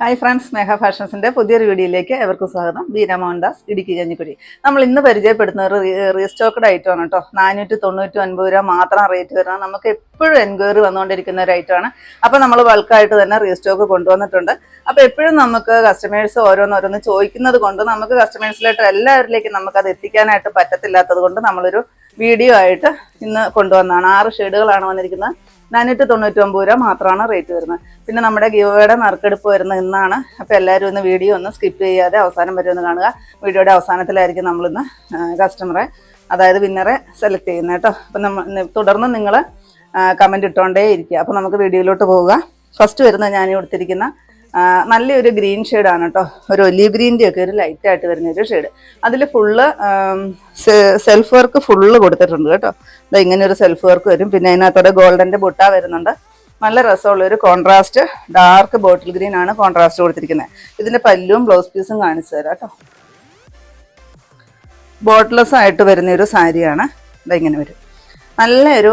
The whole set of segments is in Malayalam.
ഹായ് ഫ്രണ്ട്സ് മേഘ ഫാഷൻസിന്റെ പുതിയൊരു വീഡിയോയിലേക്ക് എവർക്കും സ്വാഗതം. ബീന മോഹൻദാസ് ഇടുക്കി കഞ്ഞിക്കുഴി നമ്മൾ ഇന്ന് പരിചയപ്പെടുന്ന ഒരു റീസ്റ്റോക്ക്ഡ് ഐറ്റം ആണ് കേട്ടോ നാനൂറ്റി തൊണ്ണൂറ്റി ഒൻപത് രൂപ മാത്രം റേറ്റ് വരുന്നത്. നമുക്ക് എപ്പോഴും എൻക്വയറി വന്നുകൊണ്ടിരിക്കുന്ന ഒരു ഐറ്റമാണ് അപ്പോൾ നമ്മൾ ബൾക്കായിട്ട് തന്നെ റീസ്റ്റോക്ക് കൊണ്ടുവന്നിട്ടുണ്ട്. അപ്പോൾ എപ്പോഴും നമുക്ക് കസ്റ്റമേഴ്സ് ഓരോന്നോരോന്ന് ചോദിക്കുന്നത് കൊണ്ട് നമുക്ക് കസ്റ്റമേഴ്സിലായിട്ട് എല്ലാവരിലേക്കും നമുക്കത് എത്തിക്കാനായിട്ട് പറ്റത്തില്ലാത്തത് കൊണ്ട് നമ്മളൊരു വീഡിയോ ആയിട്ട് ഇന്ന് കൊണ്ടുവന്നതാണ്. ആറ് ഷെയ്ഡുകളാണ് വന്നിരിക്കുന്നത്. നാനൂറ്റി തൊണ്ണൂറ്റി ഒമ്പത് രൂപ മാത്രമാണ് റേറ്റ് വരുന്നത്. പിന്നെ നമ്മുടെ ഗിവയുടെ നറുക്കെടുപ്പ് വരുന്നത് ഇന്നാണ്. അപ്പോൾ എല്ലാവരും ഇന്ന് വീഡിയോ ഒന്ന് സ്കിപ്പ് ചെയ്യാതെ അവസാനം വരെ ഒന്ന് കാണുക. വീഡിയോയുടെ അവസാനത്തിലായിരിക്കും നമ്മളിന്ന് കസ്റ്റമറെ അതായത് വിന്നറെ സെലക്ട് ചെയ്യുന്നത് കേട്ടോ. അപ്പം നമ്മൾ തുടർന്ന് നിങ്ങൾ കമന്റ് ഇട്ടുകൊണ്ടേ ഇരിക്കുക അപ്പോൾ നമുക്ക് വീഡിയോയിലോട്ട് പോവുക. ഫസ്റ്റ് വരുന്നത് ഞാൻ കൊടുത്തിരിക്കുന്ന നല്ലൊരു ഗ്രീൻ ഷെയ്ഡാണ് കേട്ടോ. ഒരു ഒലീവ് ഗ്രീന്റെ ഒക്കെ ഒരു ലൈറ്റ് ആയിട്ട് വരുന്ന ഒരു ഷെയ്ഡ്. അതിൽ ഫുള്ള് സെൽഫ് വർക്ക് ഫുള്ള് കൊടുത്തിട്ടുണ്ട് കേട്ടോ. അത് ഇങ്ങനെ ഒരു സെൽഫ് വർക്ക് വരും. പിന്നെ അതിനകത്തോടെ ഗോൾഡന്റെ ബുട്ട വരുന്നുണ്ട്. നല്ല രസമുള്ള ഒരു കോൺട്രാസ്റ്റ് ഡാർക്ക് ബോട്ടിൽ ഗ്രീൻ ആണ് കോൺട്രാസ്റ്റ് കൊടുത്തിരിക്കുന്നത് ഇതിന്റെ പല്ലും ബ്ലൗസ് പീസും കാണിച്ചു തരാം കേട്ടോ. ബോട്ട്ലെസ് ആയിട്ട് വരുന്ന ഒരു സാരിയാണ്. ഇതാ ഇങ്ങനെ വരും. നല്ലൊരു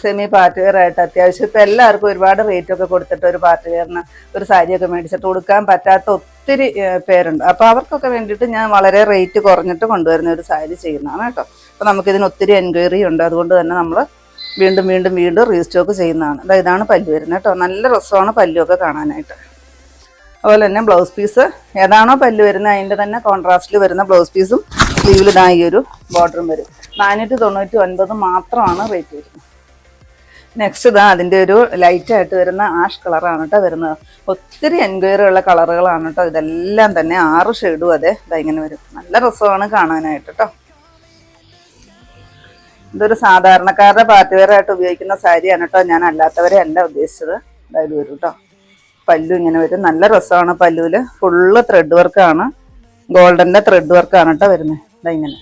സെമി പാർട്ടി ആയിട്ട് അത്യാവശ്യം ഇപ്പം എല്ലാവർക്കും ഒരുപാട് റേറ്റ് ഒക്കെ കൊടുത്തിട്ട് ഒരു പാർട്ടി വെയറിന് ഒരു സാരിയൊക്കെ മേടിച്ചിട്ട് കൊടുക്കാൻ പറ്റാത്ത ഒത്തിരി പേരുണ്ട്. അപ്പോൾ അവർക്കൊക്കെ വേണ്ടിയിട്ട് ഞാൻ വളരെ റേറ്റ് കുറഞ്ഞിട്ട് കൊണ്ടുവരുന്ന ഒരു സാരി ചെയ്യുന്നതാണ് കേട്ടോ. അപ്പോൾ നമുക്കിതിന് ഒത്തിരി എൻക്വയറി ഉണ്ട്. അതുകൊണ്ട് തന്നെ നമ്മൾ വീണ്ടും വീണ്ടും വീണ്ടും റീസ്റ്റോക്ക് ചെയ്യുന്നതാണ്. അതായത് ഇതാണ് പല്ലു വരുന്നത് കേട്ടോ. നല്ല രസമാണ് പല്ലുമൊക്കെ കാണാനായിട്ട്. അതുപോലെ തന്നെ ബ്ലൗസ് പീസ് ഏതാണോ പല്ല് വരുന്നത് അതിന്റെ തന്നെ കോൺട്രാസ്റ്റിൽ വരുന്ന ബ്ലൗസ് പീസും സ്ലീവിൽ ഇതാ ഈ ഒരു ബോർഡറും വരും. നാനൂറ്റി തൊണ്ണൂറ്റി ഒൻപത് മാത്രമാണ് റേറ്റ് വരുന്നത്. നെക്സ്റ്റ് ഇതാ അതിന്റെ ഒരു ലൈറ്റ് ആയിട്ട് വരുന്ന ആഷ് കളറാണ് കേട്ടോ വരുന്നത്. ഒത്തിരി എൻക്വയറി ഉള്ള കളറുകളാണ് കേട്ടോ ഇതെല്ലാം തന്നെ ആറ് ഷെയ്ഡും അതെ ഇതെങ്ങനെ വരും. നല്ല രസമാണ് കാണാനായിട്ട് കേട്ടോ ഇതൊരു സാധാരണക്കാരുടെ പാർട്ടി വെയർ ആയിട്ട് ഉപയോഗിക്കുന്ന സാരിയാണ് കേട്ടോ ഞാൻ അല്ലാത്തവരെ അല്ല ഉദ്ദേശിച്ചത്. അതായത് വരും കേട്ടോ പല്ലു ഇങ്ങനെ വരും. നല്ല രസമാണ് പല്ലുവിൽ ഫുള്ള് ത്രെഡ് വർക്കാണ് ഗോൾഡന്റെ ത്രെഡ് വർക്കാണ് കേട്ടോ വരുന്നത്. ഇങ്ങനെ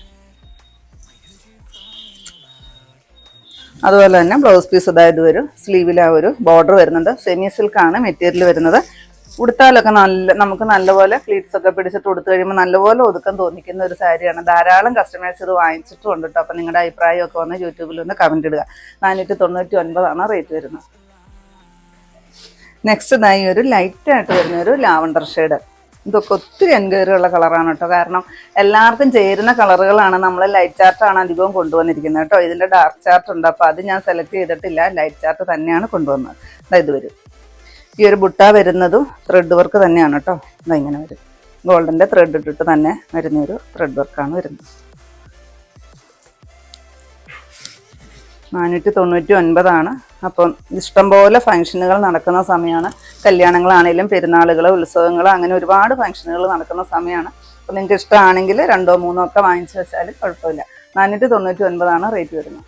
അതുപോലെ തന്നെ ബ്ലൗസ് പീസ് അതായത് വരും സ്ലീവിൽ ആ ഒരു ബോർഡർ വരുന്നുണ്ട്. സെമി സിൽക്കാണ് മെറ്റീരിയൽ വരുന്നത്. ഉടുത്താലൊക്കെ നല്ല നമുക്ക് നല്ലപോലെ ഫ്ലീറ്റ്സ് ഒക്കെ പിടിച്ചിട്ട് ഉടുത്തു കഴിയുമ്പോൾ നല്ലപോലെ ഒതുക്കം തോന്നിക്കുന്ന ഒരു സാരിയാണ്. ധാരാളം കസ്റ്റമേഴ്സ് ഇത് വാങ്ങിച്ചിട്ടും ഉണ്ട് കേട്ടോ. അപ്പം നിങ്ങളുടെ അഭിപ്രായമൊക്കെ വന്ന് യൂട്യൂബിൽ ഒന്ന് കമന്റ് ഇടുക. നാനൂറ്റി തൊണ്ണൂറ്റി ഒൻപതാണ് റേറ്റ് വരുന്നത് നെക്സ്റ്റ് ഇതായി ഒരു ലൈറ്റായിട്ട് വരുന്ന ഒരു ലാവണ്ടർ ഷെയ്ഡ് ഇതൊക്കെ ഒത്തിരി എൻക്വയറിയുള്ള കളറാണ് കേട്ടോ. കാരണം എല്ലാവർക്കും ചേരുന്ന കളറുകളാണ് നമ്മൾ ലൈറ്റ് ചാർട്ടാണ് അധികവും കൊണ്ടുവന്നിരിക്കുന്നത് കേട്ടോ. ഇതിന്റെ ഡാർക്ക് ചാർട്ട് ഉണ്ട്. അപ്പോൾ അത് ഞാൻ സെലക്ട് ചെയ്തിട്ടില്ല. ലൈറ്റ് ചാർട്ട് തന്നെയാണ് കൊണ്ടുവന്നത്. ഇത് വരും. ഈ ഒരു ബുട്ട വരുന്നതും ത്രെഡ് വർക്ക് തന്നെയാണ് കേട്ടോ. ഇങ്ങനെ വരും. ഗോൾഡിന്റെ ത്രെഡ് ഇട്ടിട്ട് തന്നെ വരുന്ന ഒരു ത്രെഡ് വർക്കാണ് വരുന്നത്. നാനൂറ്റി തൊണ്ണൂറ്റി ഒൻപതാണ്. അപ്പം ഇഷ്ടംപോലെ ഫംഗ്ഷനുകൾ നടക്കുന്ന സമയമാണ്. കല്യാണങ്ങളാണെങ്കിലും പെരുന്നാളുകൾ ഉത്സവങ്ങൾ അങ്ങനെ ഒരുപാട് ഫംഗ്ഷനുകൾ നടക്കുന്ന സമയമാണ്. അപ്പം നിങ്ങൾക്ക് ഇഷ്ടമാണെങ്കിൽ രണ്ടോ മൂന്നോ ഒക്കെ വാങ്ങിച്ചു വെച്ചാൽ കുഴപ്പമില്ല. നാനൂറ്റി തൊണ്ണൂറ്റി ഒൻപതാണ് റേറ്റ് വരുന്നത്.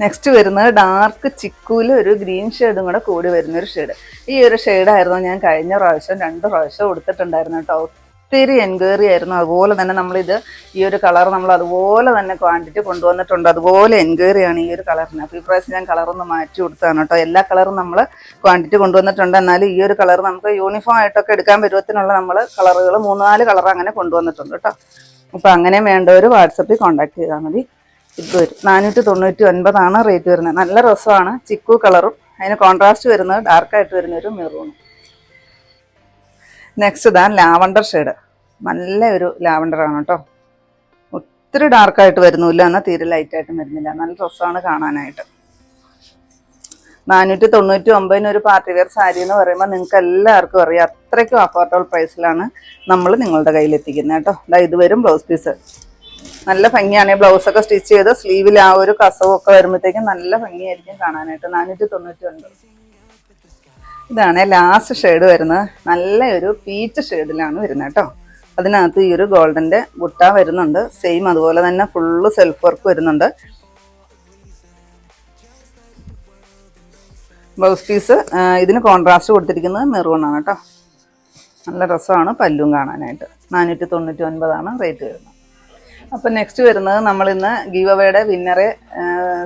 നെക്സ്റ്റ് വരുന്നത് ഡാർക്ക് ചിക്കൂൽ ഒരു ഗ്രീൻ ഷെയ്ഡും കൂടെ കൂടി വരുന്ന ഒരു ഷെയ്ഡ് ഈ ഒരു ഷെയ്ഡായിരുന്നു ഞാൻ കഴിഞ്ഞ പ്രാവശ്യം രണ്ട് പ്രാവശ്യം കൊടുത്തിട്ടുണ്ടായിരുന്നു കേട്ടോ. ഒത്തിരി എൻക്വയറി ആയിരുന്നു. അതുപോലെ തന്നെ നമ്മളിത് ഈ ഒരു കളർ നമ്മൾ അതുപോലെ തന്നെ ക്വാണ്ടിറ്റി കൊണ്ടുവന്നിട്ടുണ്ട്. അതുപോലെ എൻക്വയറി ആണ് ഈ ഒരു കളറിന്. അപ്പോൾ ഈ പ്രാവശ്യം ഞാൻ കളറൊന്ന് മാറ്റി കൊടുത്താണ് കേട്ടോ. എല്ലാ കളറും നമ്മൾ ക്വാണ്ടിറ്റി കൊണ്ടുവന്നിട്ടുണ്ട്. എന്നാലും ഈ ഒരു കളർ നമുക്ക് യൂണിഫോം ആയിട്ടൊക്കെ എടുക്കാൻ പരുവത്തിനുള്ള നമ്മൾ കളറുകൾ മൂന്ന് നാല് കളർ അങ്ങനെ കൊണ്ടുവന്നിട്ടുണ്ട് കേട്ടോ. അപ്പോൾ അങ്ങനെ വേണ്ടവർ വാട്സപ്പിൽ കോൺടാക്ട് ചെയ്താൽ മതി. ഇത് വരും നാനൂറ്റി തൊണ്ണൂറ്റി ഒൻപതാണ് റേറ്റ് വരുന്നത്. നല്ല രസമാണ്. ചിക്കു കളറും. അതിന് കോൺട്രാസ്റ്റ് വരുന്നത് ഡാർക്കായിട്ട് വരുന്ന ഒരു മെറൂണും നെക്സ്റ്റ് ഇതാ ലാവണ്ടർ ഷെയ്ഡ്. നല്ല ഒരു ലാവണ്ടർ ആണ് കേട്ടോ. ഒത്തിരി ഡാർക്കായിട്ട് വരുന്നില്ല എന്നാൽ തീരെ ലൈറ്റായിട്ടും വരുന്നില്ല. നല്ല ഡ്രസ്സാണ് കാണാനായിട്ട്. നാനൂറ്റി തൊണ്ണൂറ്റി ഒമ്പതിന് ഒരു പാർട്ടി വെയർ സാരി എന്ന് പറയുമ്പോൾ നിങ്ങൾക്ക് എല്ലാവർക്കും അറിയാം അത്രയ്ക്കും അഫോർഡബിൾ പ്രൈസിലാണ് നമ്മൾ നിങ്ങളുടെ കയ്യിൽ എത്തിക്കുന്നത് കേട്ടോ. ദാ ഇത് വരും ബ്ലൗസ് പീസ് നല്ല ഭംഗിയാണ് ഈ ബ്ലൗസ് ഒക്കെ സ്റ്റിച്ച് ചെയ്ത് സ്ലീവിൽ ആ ഒരു കസവും ഒക്കെ വരുമ്പോഴത്തേക്കും നല്ല ഭംഗിയായിരിക്കും കാണാനായിട്ട്. നാനൂറ്റി തൊണ്ണൂറ്റി ഒൻപത് ഇതാണ് ലാസ്റ്റ് ഷെയ്ഡ് വരുന്നത്. നല്ല ഒരു പീച്ച് ഷെയ്ഡിലാണ് വരുന്നത് കേട്ടോ. അതിനകത്ത് ഈ ഒരു ഗോൾഡന്റെ ബുട്ട വരുന്നുണ്ട്. സെയിം അതുപോലെ തന്നെ ഫുള്ള് സെൽഫ് വർക്ക് വരുന്നുണ്ട്. ബ്ലൗസ് പീസ് ഇതിന് കോൺട്രാസ്റ്റ് കൊടുത്തിരിക്കുന്നത് മെറൂണാണ് കേട്ടോ. നല്ല രസമാണ് പല്ലും കാണാനായിട്ട്. നാനൂറ്റി തൊണ്ണൂറ്റി ഒൻപതാണ് റേറ്റ് വരുന്നത്. അപ്പം നെക്സ്റ്റ് വരുന്നത് നമ്മളിന്ന് ഗീവവയുടെ വിന്നറെ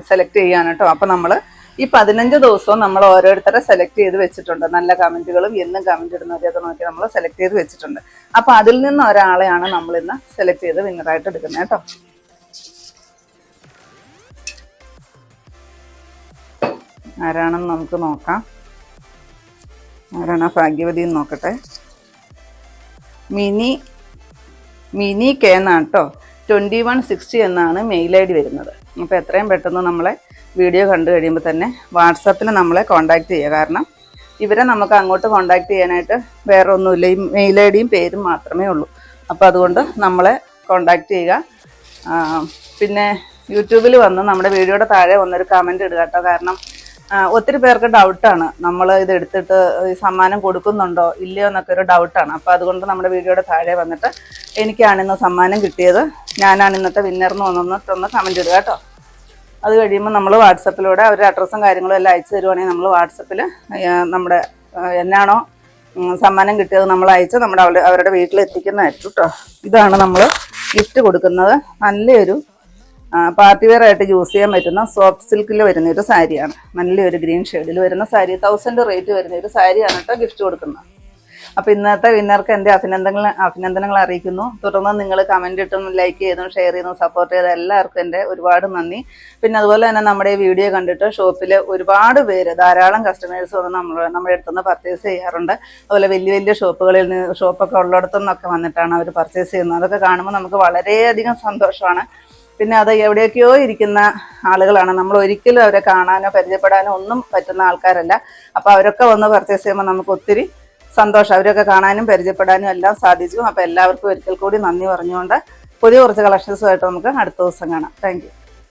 സെലക്ട് ചെയ്യാണ് അപ്പം നമ്മൾ ഈ പതിനഞ്ച് ദിവസവും നമ്മൾ ഓരോരുത്തരെ സെലക്ട് ചെയ്ത് വെച്ചിട്ടുണ്ട്. നല്ല കമന്റുകളും എന്നും കമന്റ് ഇടുന്നവരെയൊക്കെ നോക്കി നമ്മൾ സെലക്ട് ചെയ്ത് വെച്ചിട്ടുണ്ട്. അപ്പം അതിൽ നിന്ന് ഒരാളെയാണ് നമ്മൾ ഇന്ന് സെലക്ട് ചെയ്ത് വിന്നറായിട്ട് എടുക്കുന്നത് കേട്ടോ. ആരാണെന്ന് നമുക്ക് നോക്കാം. ആരാണ് ഭാഗ്യവതി എന്ന് നോക്കട്ടെ. മിനി മിനി കെ എന്നാണ് കേട്ടോ. ട്വന്റി വൺ സിക്സ്റ്റി എന്നാണ് മെയിൽ ഐ ഡി വരുന്നത്. അപ്പോൾ എത്രയും പെട്ടെന്ന് നമ്മളെ വീഡിയോ കണ്ടു കഴിയുമ്പോൾ തന്നെ വാട്സാപ്പിൽ നമ്മളെ കോൺടാക്റ്റ് ചെയ്യുക. കാരണം ഇവരെ നമുക്ക് അങ്ങോട്ട് കോൺടാക്റ്റ് ചെയ്യാനായിട്ട് വേറെ ഒന്നുമില്ല ഈ മെയിൽ ഐ ഡിയും പേരും മാത്രമേ ഉള്ളൂ. അപ്പോൾ അതുകൊണ്ട് നമ്മളെ കോൺടാക്റ്റ് ചെയ്യുക. പിന്നെ യൂട്യൂബിൽ വന്ന് നമ്മുടെ വീഡിയോയുടെ താഴെ വന്നൊരു കമന്റ് ഇടുക കേട്ടോ. കാരണം ഒത്തിരി പേർക്ക് ഡൗട്ടാണ് നമ്മൾ ഇത് എടുത്തിട്ട് സമ്മാനം കൊടുക്കുന്നുണ്ടോ ഇല്ലയോ എന്നൊക്കെ ഒരു ഡൗട്ടാണ് അപ്പോൾ അതുകൊണ്ട് നമ്മുടെ വീഡിയോയുടെ താഴെ വന്നിട്ട് എനിക്കാണ് ഇന്ന് സമ്മാനം കിട്ടിയത്. ഞാനാണ് ഇന്നത്തെ വിന്നർ എന്ന് വന്നിട്ടൊന്ന് കമന്റ് ഇടുക കേട്ടോ. അത് കഴിയുമ്പോൾ നമ്മൾ വാട്സപ്പിലൂടെ അവരുടെ അഡ്രസ്സും കാര്യങ്ങളും എല്ലാം അയച്ചു തരുവാണെങ്കിൽ നമ്മൾ വാട്സപ്പിൽ നമ്മുടെ എന്നാണോ സമ്മാനം കിട്ടിയത് നമ്മൾ അയച്ച് നമ്മുടെ അവരുടെ അവരുടെ വീട്ടിലെത്തിക്കുന്നതായിരിക്കും കേട്ടോ ഇതാണ് നമ്മൾ ഗിഫ്റ്റ് കൊടുക്കുന്നത്. നല്ലൊരു പാർട്ടി വെയർ ആയിട്ട് യൂസ് ചെയ്യാൻ പറ്റുന്ന സോഫ്റ്റ് സിൽക്കിൽ വരുന്ന ഒരു സാരിയാണ് നല്ലൊരു ഗ്രീൻ ഷെയ്ഡിൽ വരുന്ന സാരി. തൗസൻഡ് റേറ്റ് വരുന്ന ഒരു സാരിയാണ് കേട്ടോ ഗിഫ്റ്റ് കൊടുക്കുന്നത്. അപ്പോൾ ഇന്നത്തെ വിന്നർക്ക് എന്റെ അഭിനന്ദനങ്ങൾ അഭിനന്ദനങ്ങൾ അറിയിക്കുന്നു. തുടർന്ന് നിങ്ങൾ കമന്റ് ഇട്ടും ലൈക്ക് ചെയ്തും ഷെയർ ചെയ്തും സപ്പോർട്ട് ചെയ്ത എല്ലാവർക്കും എന്റെ ഒരുപാട് നന്ദി. പിന്നെ അതുപോലെ തന്നെ നമ്മുടെ വീഡിയോ കണ്ടിട്ട് ഷോപ്പിൽ ഒരുപാട് പേര് ധാരാളം കസ്റ്റമേഴ്സ് വന്ന് നമ്മൾ നമ്മുടെ അടുത്തുനിന്ന് പർച്ചേസ് ചെയ്യാറുണ്ട്. അതുപോലെ വലിയ വലിയ ഷോപ്പുകളിൽ നിന്ന് ഷോപ്പൊക്കെ ഉള്ളിടത്തുനിന്നൊക്കെ വന്നിട്ടാണ് അവർ പർച്ചേസ് ചെയ്യുന്നത്. അതൊക്കെ കാണുമ്പോൾ നമുക്ക് വളരെയധികം സന്തോഷമാണ്. പിന്നെ അത് എവിടെയൊക്കെയോ ഇരിക്കുന്ന ആളുകളാണ്. നമ്മൾ ഒരിക്കലും അവരെ കാണാനോ പരിചയപ്പെടാനോ ഒന്നും പറ്റുന്ന ആൾക്കാരല്ല. അപ്പോൾ അവരൊക്കെ വന്ന് പർച്ചേസ് ചെയ്യുമ്പോൾ നമുക്ക് ഒത്തിരി സന്തോഷം. അവരൊക്കെ കാണാനും പരിചയപ്പെടാനും എല്ലാം സാധിച്ചു. അപ്പോൾ എല്ലാവർക്കും ഒരിക്കൽ കൂടി നന്ദി പറഞ്ഞുകൊണ്ട് പുതിയ കുറച്ച് കളക്ഷൻസുമായിട്ട് നമുക്ക് അടുത്ത ദിവസം കാണാം. താങ്ക്